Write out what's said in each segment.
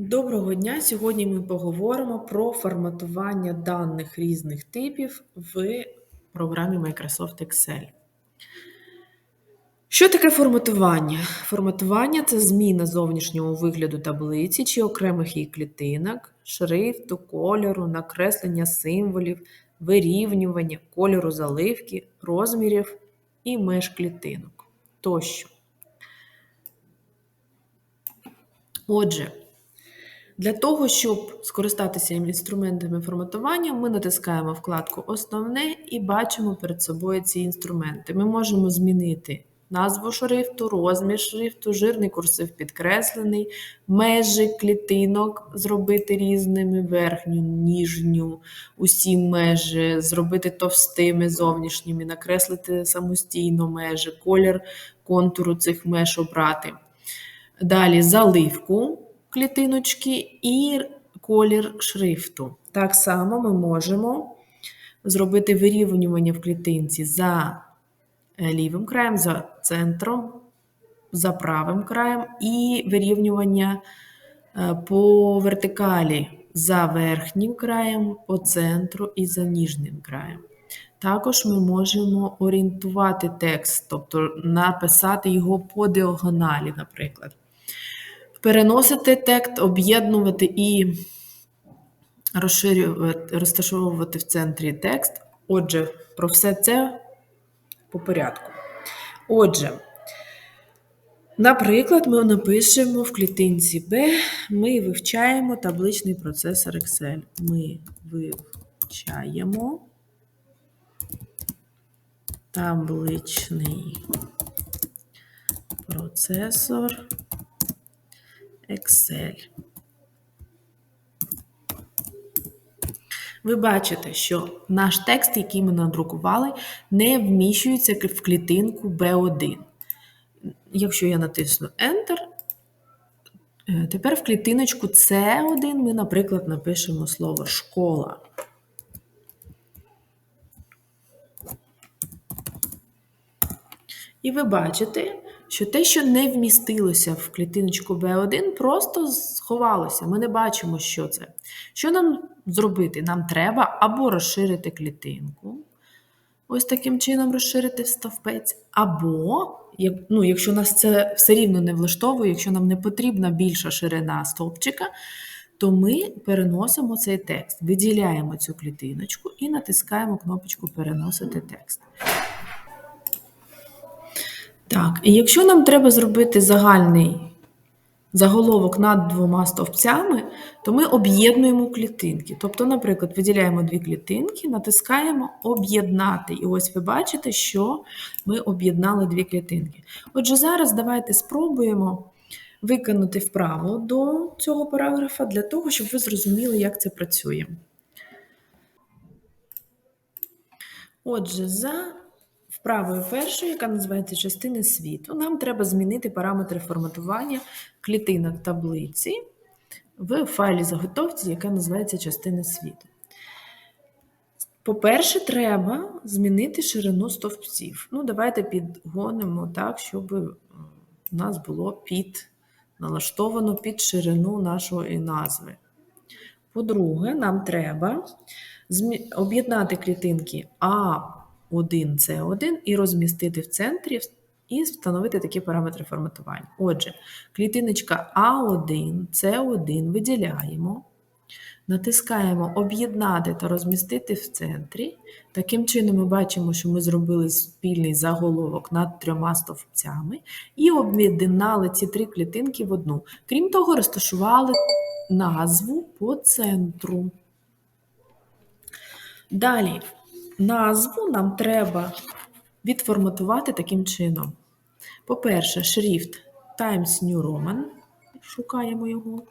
Доброго дня! Сьогодні ми поговоримо про форматування даних різних типів в програмі Microsoft Excel. Що таке форматування? Форматування це зміна зовнішнього вигляду таблиці чи окремих її клітинок, шрифту, кольору, накреслення символів, вирівнювання, кольору заливки, розмірів і меж клітинок тощо. Отже, для того, щоб скористатися інструментами форматування, ми натискаємо вкладку Основне і бачимо перед собою ці інструменти. Ми можемо змінити назву шрифту, розмір шрифту, жирний курсив підкреслений, межі клітинок зробити різними, верхню, ніжню, усі межі, зробити товстими зовнішніми, накреслити самостійно межі, колір контуру цих меж обрати. Далі заливку клітиночки і колір шрифту. Так само ми можемо зробити вирівнювання в клітинці за е, лівим краєм, за центром, за правим краєм, і вирівнювання е, по вертикалі за верхнім краєм, по центру і за ніжним краєм. Також ми можемо орієнтувати текст, тобто написати його по діагоналі, наприклад переносити текст, об'єднувати і розширювати, розташовувати в центрі текст. Отже, про все це по порядку. Отже, наприклад, ми напишемо в клітинці B, ми вивчаємо табличний процесор Excel. Ми вивчаємо табличний процесор Excel. Ви бачите, що наш текст, який ми надрукували, не вміщується в клітинку B1. Якщо я натисну Enter, е, тепер в клітиночку C1 ми, наприклад, напишемо слово школа. І ви бачите, що те, що не вмістилося в клітиночку B1, просто сховалося. Ми не бачимо, що це. Що нам зробити? Нам треба або розширити клітинку, ось таким чином розширити стовпець, або, ну, якщо нас це все рівно не влаштовує, якщо нам не потрібна більша ширина стовпчика, то ми переносимо цей текст, виділяємо цю клітиночку і натискаємо кнопочку Переносити текст. Так, і якщо нам треба зробити загальний заголовок над двома стовпцями, то ми об'єднуємо клітинки. Тобто, наприклад, виділяємо дві клітинки, натискаємо Об'єднати. І ось ви бачите, що ми об'єднали дві клітинки. Отже, зараз давайте спробуємо виконати вправо до цього параграфа для того, щоб ви зрозуміли, як це працює. Отже, за Вправою першою, яка називається частини світу, нам треба змінити параметри форматування клітинок таблиці в файлі заготовці, яка називається частини світу. По-перше, треба змінити ширину стовпців. Ну, давайте підгонимо так, щоб у нас було під налаштовано під ширину нашої назви. По-друге, нам треба об'єднати клітинки А 1 c 1 і розмістити в центрі і встановити такі параметри форматування. Отже, клітиночка А1, С1 виділяємо, натискаємо Об'єднати та розмістити в центрі. Таким чином, ми бачимо, що ми зробили спільний заголовок над трьома стовпцями і об'єднали ці три клітинки в одну. Крім того, розташували назву по центру. Далі Назву нам треба відформатувати таким чином. По-перше, шрифт Times New Roman. Шукаємо його.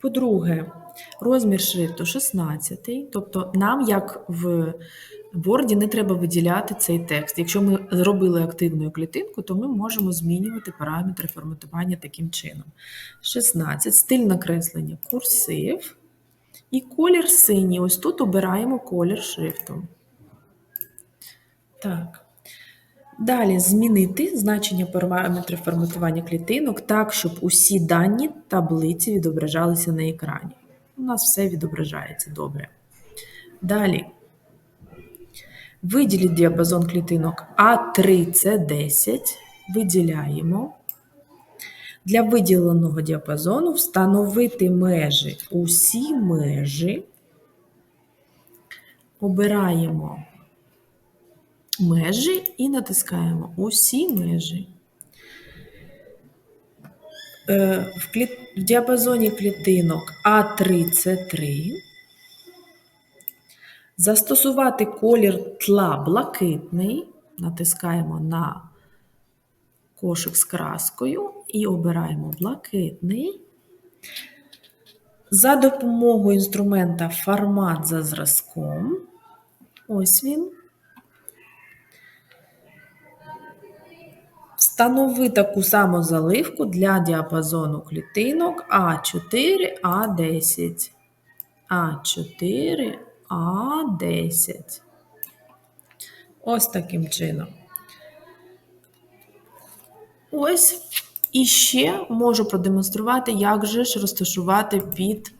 По-друге, розмір шрифту 16, тобто нам, як в в Word не треба виділяти цей текст. Якщо ми зробили активну клітинку, то ми можемо змінювати параметри форматування таким чином. 16. Стиль накреслення курсив. І колір синій. Ось тут обираємо колір шрифту. Так. Далі змінити значення параметрів форматування клітинок так, щоб усі дані таблиці відображалися на екрані. У нас все відображається добре. Далі. Виділіть діапазон клітинок А3 це 10. Виділяємо. Для виділеного діапазону встановити межі. Усі межі. Обираємо межі і натискаємо усі межі. Е, В, діапазоні клітинок А3 це 3. Застосувати колір тла блакитний. Натискаємо на кошик з краскою і обираємо блакитний. За допомогою інструмента формат за зразком. Ось він. Встанови таку саму заливку для діапазону клітинок А4, А10. А4, А10. Ось таким чином. Ось і ще можу продемонструвати, як же ж розташувати під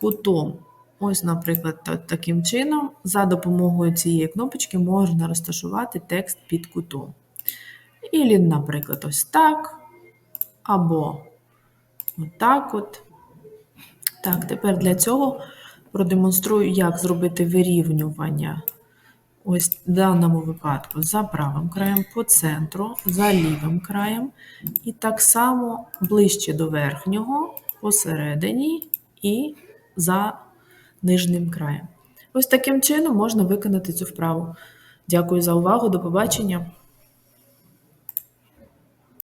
кутом. Ось, наприклад, таким чином, за допомогою цієї кнопочки можна розташувати текст під кутом. Ілі, наприклад, ось так. Або отак от. Так, тепер для цього продемонструю, як зробити вирівнювання. Ось в даному випадку за правим краєм, по центру, за лівим краєм. І так само ближче до верхнього, посередині і за нижнім краєм. Ось таким чином можна виконати цю вправу. Дякую за увагу, до побачення.